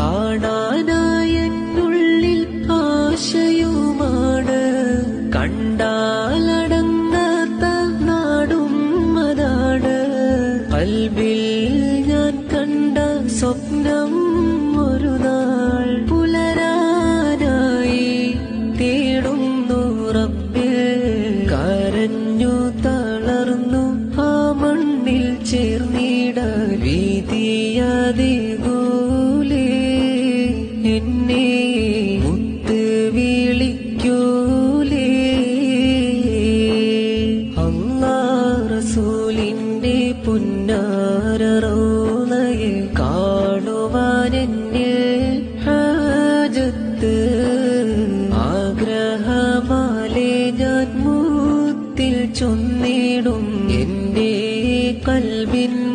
കാണാനായെന്നുള്ളിൽ ആശയുമാണ്. കണ്ടാലടങ്ങാത്ത നാടും അതാണ്. കൽബിൽ ഞാൻ കണ്ട സ്വപ്നം ഒരു നാൾ പുലരാനായി റബ്ബേ. കരഞ്ഞു തളർന്നു ആ മണ്ണിൽ ചേർന്നിട വീതിയതികൂലേ എന്നെ മുത്തു വിളിക്കൂലേ. അങ്ങാറസൂലിന്റെ പുന്നാരറോളയെ കാണുവാനെന്നെ ഹാജത്ത്. ആഗ്രഹമാലേ ഞാൻ മൂത്തിൽ ചൊന്നിടും എന്റെ കൽവിൻ